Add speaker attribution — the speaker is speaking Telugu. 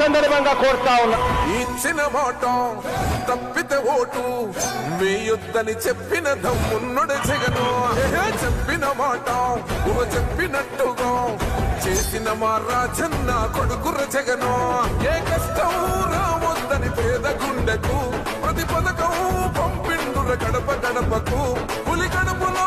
Speaker 1: సందర్భంగా కోరుతా ఉన్నా.
Speaker 2: ఇచ్చిన మాట తప్పితే ఓటు వేయొద్దని చెప్పిన దమ్మున్నడు జగను. చెప్పిన మాట ఓ చెప్పినట్టుగా చేసిన మా రాజన్న కొడుకుర జగను. ఏ కష్టం రావద్దని పేద గుండెకు ప్రతి పథకం పంపిండుర గడప గడపకు పులి గడపలో